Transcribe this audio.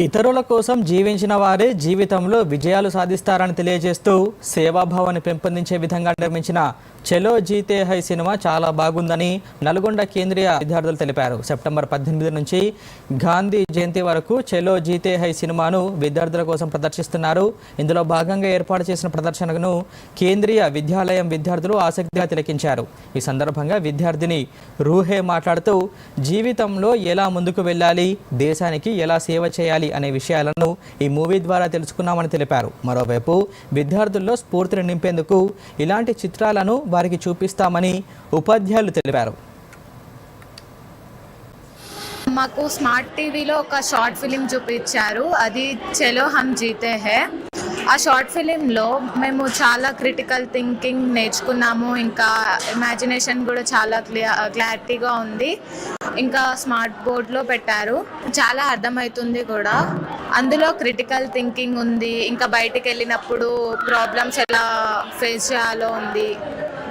ఇతరుల కోసం జీవించిన వారే జీవితంలో విజయాలు సాధిస్తారని తెలియజేస్తూ సేవాభావాన్ని పెంపొందించే విధంగా నిర్మించిన చెలో జీతే హై సినిమా చాలా బాగుందని నల్గొండ కేంద్రీయ విద్యార్థులు తెలిపారు. సెప్టెంబర్ పద్దెనిమిది నుంచి గాంధీ జయంతి వరకు చెలో జీతే హై సినిమాను విద్యార్థుల కోసం ప్రదర్శిస్తున్నారు. ఇందులో భాగంగా ఏర్పాటు చేసిన ప్రదర్శనను కేంద్రీయ విద్యాలయం విద్యార్థులు ఆసక్తిగా తిలకించారు. ఈ సందర్భంగా విద్యార్థిని రూహే మాట్లాడుతూ జీవితంలో ఎలా ముందుకు వెళ్ళాలి? దేశానికి ఎలా సేవ చేయాలి? అనే విషయాలను ఈ మూవీ ద్వారా తెలుసుకున్నామని తెలిపారు. మరోవైపు విద్యార్థుల్లో స్ఫూర్తిని నింపేందుకు ఇలాంటి చిత్రాలను వారికి చూపిస్తామని ఉపాధ్యాయులు తెలిపారు. మాకు స్మార్ట్ టీవీలో ఒక షార్ట్ ఫిలిం చూపించారు. అది చలో హమ్ జీతే హే. ఆ షార్ట్ ఫిలింలో మేము చాలా క్రిటికల్ థింకింగ్ నేర్చుకున్నాము. ఇంకా ఇమాజినేషన్ కూడా చాలా క్లియర్ క్లారిటీగా ఉంది. ఇంకా స్మార్ట్ బోర్డ్లో పెట్టారు. చాలా అర్థమవుతుంది కూడా. అందులో క్రిటికల్ థింకింగ్ ఉంది. ఇంకా బయటికి వెళ్ళినప్పుడు ప్రాబ్లమ్స్ ఎలా ఫేస్ చేయాలో ఉంది.